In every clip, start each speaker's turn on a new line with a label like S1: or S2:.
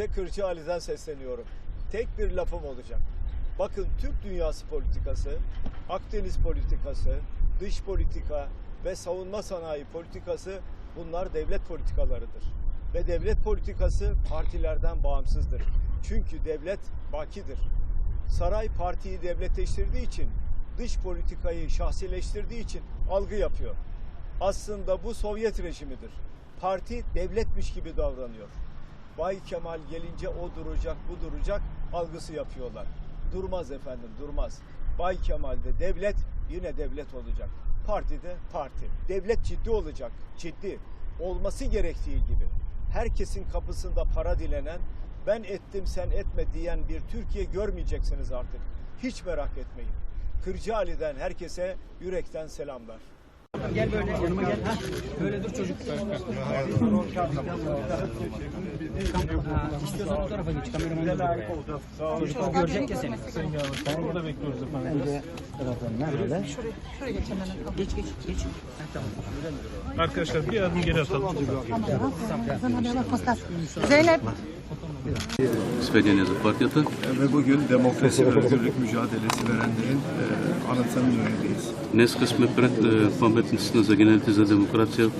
S1: Size Kırcaali'den sesleniyorum. Tek bir lafım olacak. Bakın Türk dünyası politikası, Akdeniz politikası, dış politika ve savunma sanayi politikası bunlar devlet politikalarıdır. Ve devlet politikası partilerden bağımsızdır. Çünkü devlet bakidir. Saray partiyi devletleştirdiği için, dış politikayı şahsileştirdiği için algı yapıyor. Aslında bu Sovyet rejimidir. Parti devletmiş gibi davranıyor. Bay Kemal gelince o duracak, bu duracak algısı yapıyorlar. Durmaz efendim, durmaz. Bay Kemal'de devlet yine devlet olacak. Parti de parti. Devlet ciddi olacak, ciddi. Olması gerektiği gibi. Herkesin kapısında para dilenen, ben ettim sen etme diyen bir Türkiye görmeyeceksiniz artık. Hiç merak etmeyin. Kırcaali'den herkese yürekten selamlar.
S2: Gel böyle yanıma gel. Ha, böyle dur çocuk. İstiyorsan o tarafa geç. Kameraman da. Çocuklar görecek ya seni.
S3: Burada bekliyoruz efendim.
S2: Bence taraflarına nerede? Geç geç geç. Ha, tamam.
S3: Arkadaşlar bir adım geri atalım.
S4: Zeynep.
S5: Spediyenizi partiyatı.
S6: Ve bugün demokrasi ve özgürlük mücadelesi verenlerin e, anıtının önündeyiz.
S5: Dnes jsme před pamětnictví za genetize demokracie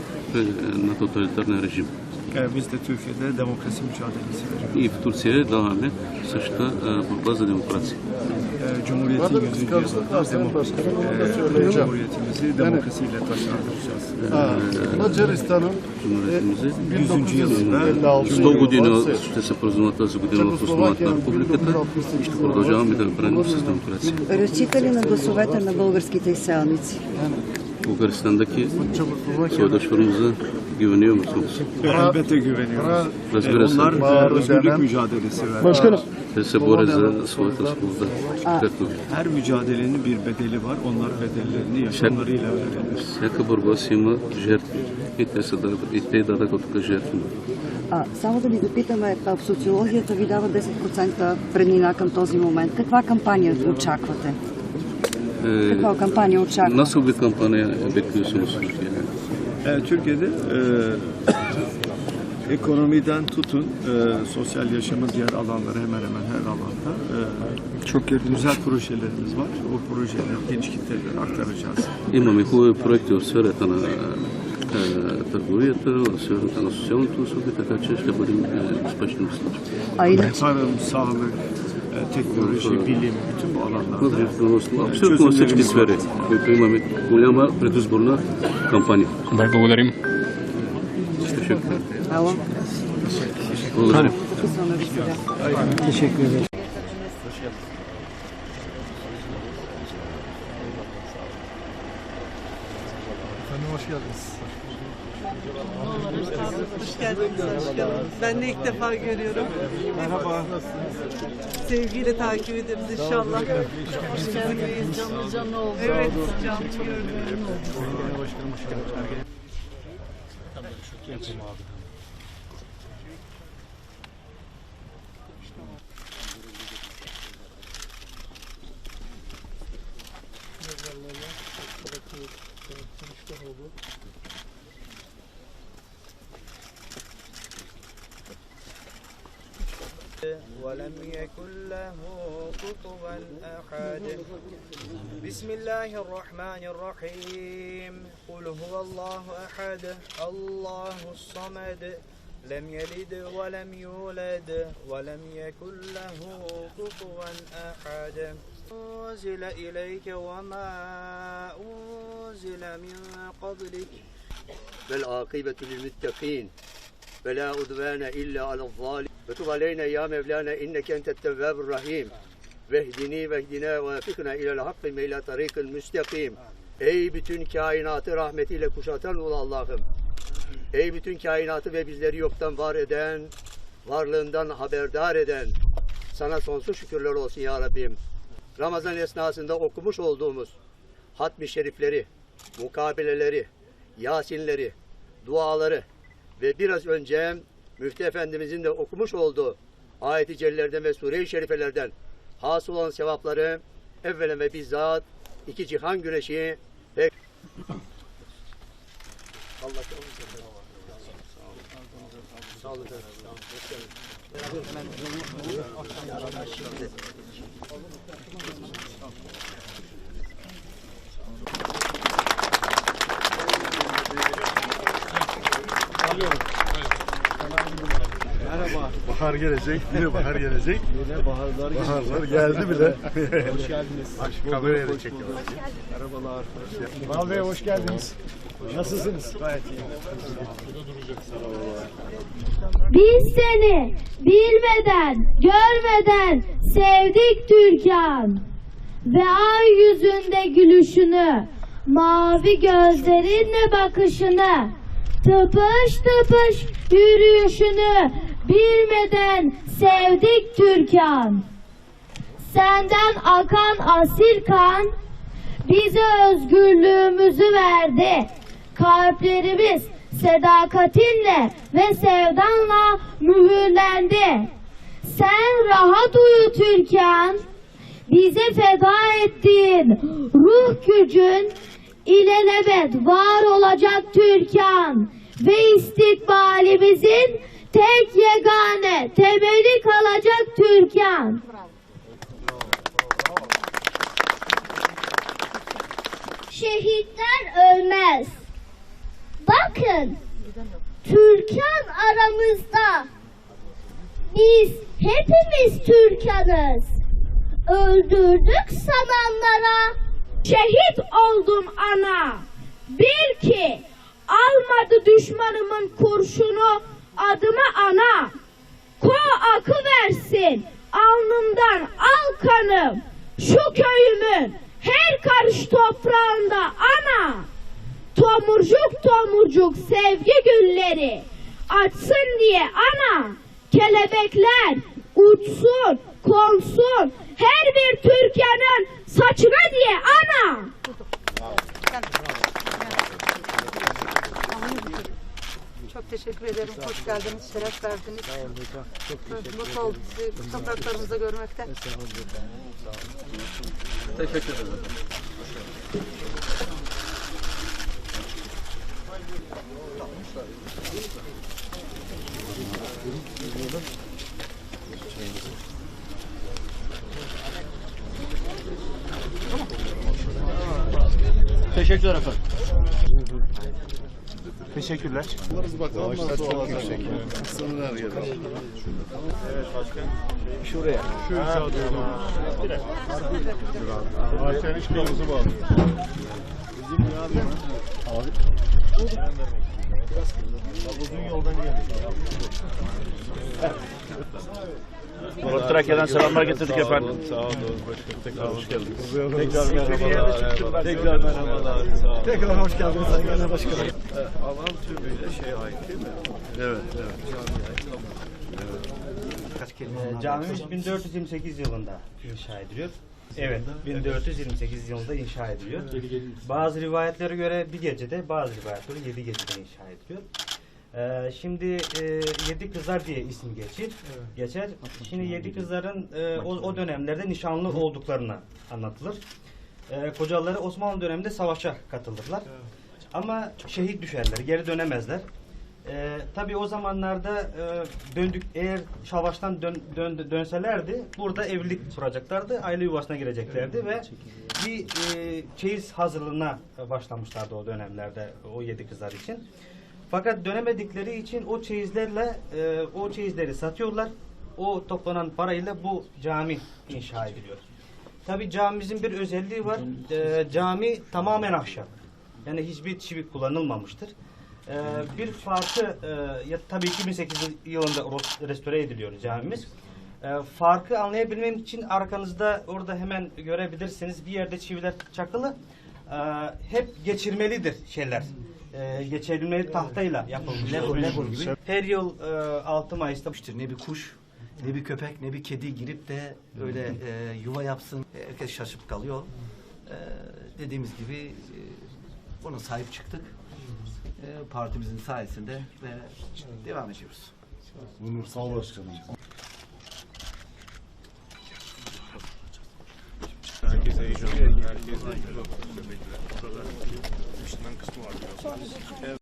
S5: na totalitarní režim.
S6: Yani biz de Türkiye'de demokrasi mücadelesi veriyoruz.
S5: İyi, Türkiye'de devam et. Sıçta e, bu bazı demokrasi.
S6: E, Cumhuriyetin 100. yılında demokrasi, e, Cumhuriyetimizi demokrasiyle taşlandıracağız.
S5: Cumhuriyetimizi
S6: 100. yılında
S5: 100 година ще се празнува тази година в основата на републиката и ще продължаваме да браним с демокрация.
S4: Разчита ли на гласовете на българските изселници?
S5: Bulgaristan'daki soydaşlarımıza güveniyor musunuz?
S6: elbette güveniyoruz. E,
S5: Разбира
S6: onlar
S5: се,
S6: e, özgürlük mücadelesi verdi.
S5: те се борят за своята свобода. Както
S6: Her mücadelenin bir bedeli var. Onlar bedellerini yaşamlarıyla verirler.
S5: всяка борба си има жертви и те, са, да- и те дадаха тук жертви.
S4: А, само да ви допитаме, а, в социологията ви дава 10% преднина към този момент. Каква кампания очаквате?
S5: Ee,
S4: Каква кампания очаквате?
S5: nasıl bir kampanya bekliyorsunuz Türkiye'de?
S6: E, Türkiye'de e, ekonomiden tutun e, sosyal yaşamın diğer alanları hemen hemen her alanda e, çok güzel projelerimiz var. O projeleri geniş kitlelere aktaracağız.
S5: Имаме хубави проекти в сферата на е, търговията, в сферата на социалните услуги, така че ще бъдем е, успешни в случая.
S4: А иначе,
S6: Tarım, sağlık, e, teknoloji, bilim, bütün bu alanlarda
S5: В абсолютно във всички сфери, в които имаме голяма предизборна кампания.
S3: Благодарим.
S4: ало,
S5: Благодаря.
S4: sonra bir sıra.
S2: Teşekkür ederim.
S7: Hoş geldiniz, hoş geldiniz. Ben de ilk defa görüyorum. Merhaba. Sevgiyle takip ederiz inşallah. Hoş geldiniz. Canlı canlı oldu. Evet, canlı gördüm.
S8: ولم يكن له كفوا أحد. بسم الله الرحمن الرحيم. قل هو الله أحد الله الصمد. لم يلد ولم يولد ولم يكن له كفوا أحد. أنزل إليك وما أنزل من قبلك.
S9: والعاقبة للمتقين. ve la udvane illa alel zalim. Ve tub aleyne ya Mevlana inneke entet tevvabur rahim. Vehdini vehdina ve fikna ilel hakkı meyla tarikil müstakim. Ey bütün kainatı rahmetiyle kuşatan ol Allah'ım. Ey bütün kainatı ve bizleri yoktan var eden, varlığından haberdar eden, sana sonsuz şükürler olsun ya Rabbim. Ramazan esnasında okumuş olduğumuz hatmi şerifleri, mukabeleleri, yasinleri, duaları, ve biraz önce Müftü Efendimizin de okumuş olduğu ayet-i cellelerden ve sure-i şerifelerden hasıl olan sevapları evvelen ve bizzat iki cihan güneşi ve Allah sağ olun. Sağ olun. Sağ olun.
S10: Bahar gelecek, yine bahar gelecek.
S6: Yine baharlar
S10: Baharlar geldi bile.
S6: Hoş geldiniz.
S10: Kameraya da çekiyorlar.
S6: Merhabalar. Mal Bey hoş geldiniz. Nasılsınız? Gayet iyi.
S11: Biz seni bilmeden, görmeden sevdik Türkan. Ve ay yüzünde gülüşünü, mavi gözlerinle bakışını, tıpış tıpış yürüyüşünü bilmeden sevdik Türkan. Senden akan asil kan bize özgürlüğümüzü verdi. Kalplerimiz sadakatinle ve sevdanla mühürlendi. Sen rahat uyu Türkan. Bize feda ettiğin ruh gücün ilelebet var olacak Türkan. Ve istikbalimizin tek yegane temeli kalacak Türkan. Şehitler ölmez. Bakın, Türkan aramızda. Biz hepimiz Türkanız. Öldürdük sananlara. Şehit oldum ana. Bil ki almadı düşmanımın kurşunu adıma ana. Ko akı versin alnımdan al kanım. Şu köyümün her karış toprağında ana. Tomurcuk tomurcuk sevgi gülleri açsın diye ana. Kelebekler uçsun, konsun her bir Türkiye'nin saçına diye ana.
S7: Çok teşekkür ederim. Hoş geldiniz, şeref verdiniz. Mutlu olduk sizi topraklarımızda görmekten.
S5: Teşekkür ederim.
S2: Teşekkürler efendim.
S10: Teşekkürler. Sınırlar geldi.
S6: Şuraya.
S10: Şu hiç kırmızı bağlı.
S6: Bizim ya mi? Abi. Uzun yoldan geldik.
S2: Trakya'dan selamlar getirdik efendim.
S3: Sağ olun başkanım. Tekrar hoş geldiniz.
S6: Tekrar merhabalar. Tekrar merhabalar. Tekrar hoş geldiniz Sayın Genel Başkanım. Alan tümüyle şey ait değil mi?
S10: Evet, evet.
S2: Ee, Camimiz 1428 yılında inşa ediliyor. Evet, 1428 yılında inşa ediliyor. Bazı rivayetlere göre bir gecede, bazı rivayetlere yedi gecede inşa ediliyor. Ee, şimdi e, Yedi Kızlar diye isim geçir, geçer. Şimdi Yedi Kızların e, o, o dönemlerde nişanlı olduklarını anlatılır. E, kocaları Osmanlı döneminde savaşa katılırlar. Ama şehit düşerler, geri dönemezler. Ee, tabii o zamanlarda e, döndük eğer savaştan dön, dön- dönselerdi burada evlilik kuracaklardı, aile yuvasına gireceklerdi ve bir e, çeyiz hazırlığına başlamışlardı o dönemlerde o yedi kızlar için. Fakat dönemedikleri için o çeyizlerle e, o çeyizleri satıyorlar. O toplanan parayla bu cami inşa ediliyor. Tabii camimizin bir özelliği var. E, cami tamamen ahşap. Yani hiçbir çivi kullanılmamıştır. Ee, bir farkı e, ya tabii 2008 yılında restore ediliyor camimiz. Ee, farkı anlayabilmem için arkanızda orada hemen görebilirsiniz bir yerde çiviler çakılı. Ee, hep geçirmelidir şeyler. Ee, geçirilmeli tahtayla yapılmış. gibi. Her yıl e, 6 Mayıs'ta
S12: ne bir kuş, ne bir köpek, ne bir kedi girip de öyle e, yuva yapsın. Herkes şaşıp kalıyor. E, dediğimiz gibi e, ona sahip çıktık. E, partimizin sayesinde ve devam ediyoruz.
S10: Onur sağ başkanım.